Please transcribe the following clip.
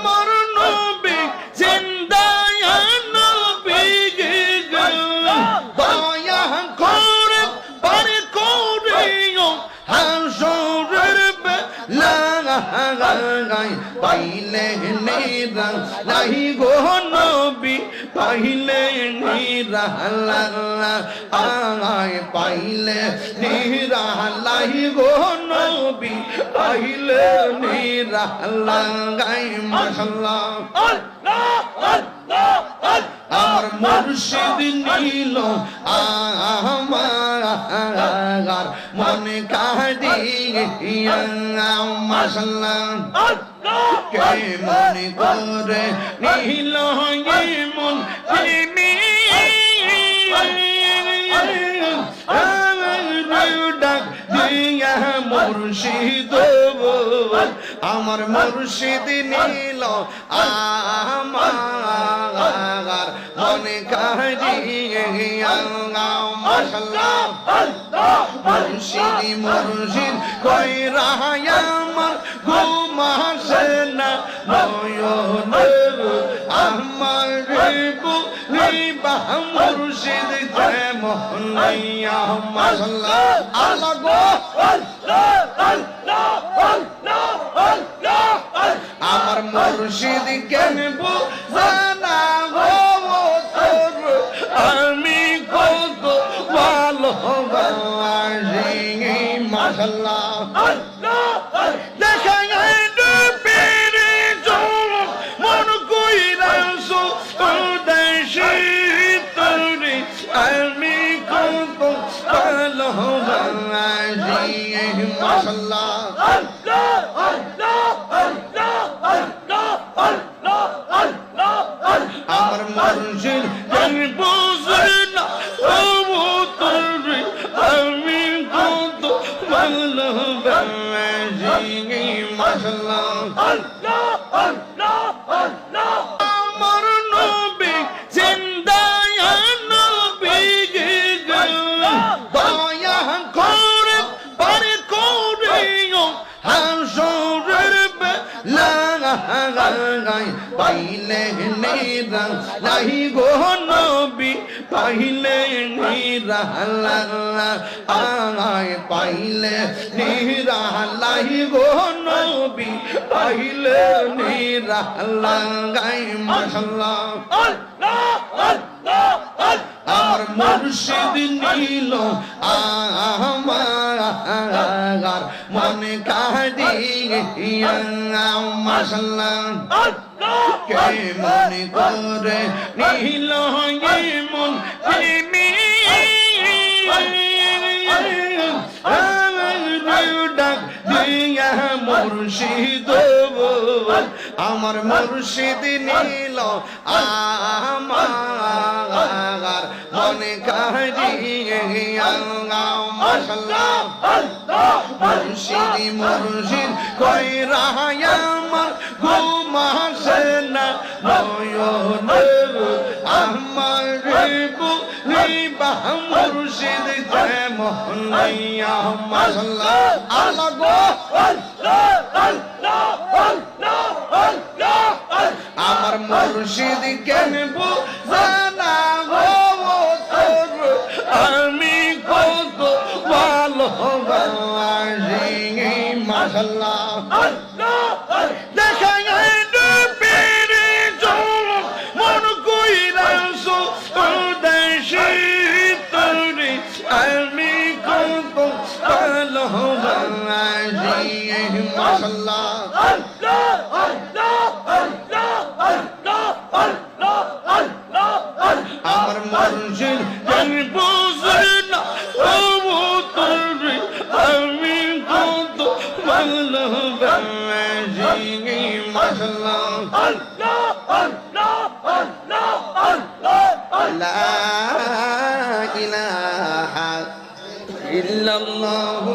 আমার নবী, জিন্দায় নবী দয়া করে পারে করিও, হাসরের বেলায় পাইলে নিরা গো নবী, পাইলে নিরা আয় পাইলে নিরা লাই গো নবী, পাইলে নিরা লাগাই মাশাল্লাহ আমার মুর্শিদ নীল, আমার মনে কাঁদিয়া মাশাল্লাহ কে মনে করে নীল মন মুর্শিদ আমার মুর্শিদ নীল আমার মনে মাশাল্লাহ। মুর্শিদ মুর্শিদ কই রায় আমার না নয়ন আমার মুর্শিদ যেমন নাইয়া মাশাল্লাহ আল্লাহ গো আমার মুর্শিদ কেন বুঝানা তোর আমি কত ভালো মাশাল্লাহ দেখা মাশাল্লাহ আমার তোরে আমি কত ভালোবাসি। মাশাল্লাহ আমার নিরা। লাই গো নবী পাইলে নিরা। আয় পাইলে নিরা। লাই গো নবী পাইলে নিরা। লাগাই মাশাল্লাহ আমার মুর্শিদ নীল, আমার মনে কাঁদিয়া মাশাল্লাহ কে মনে করে নীল মন মুর্শিদ আমার মুর্শিদ নীল আমার মনে কাহিয়া মুর্শিদ মুর্শিদ কই আমার আসে না নয়ন আমার মুর্শিদ যেমন নাইয়া মাশাল্লাহ আল্লাহ আমার মুর্শিদ কেন আমি কত ভালো মাশাল্লাহ মাশাল্লাহ আমার মুর্শিদ কেন বুঝে না ও তোরে আমি কত ভালোবাসি মাশাল্লাহ লা ইলাহা ইল্লাল্লাহু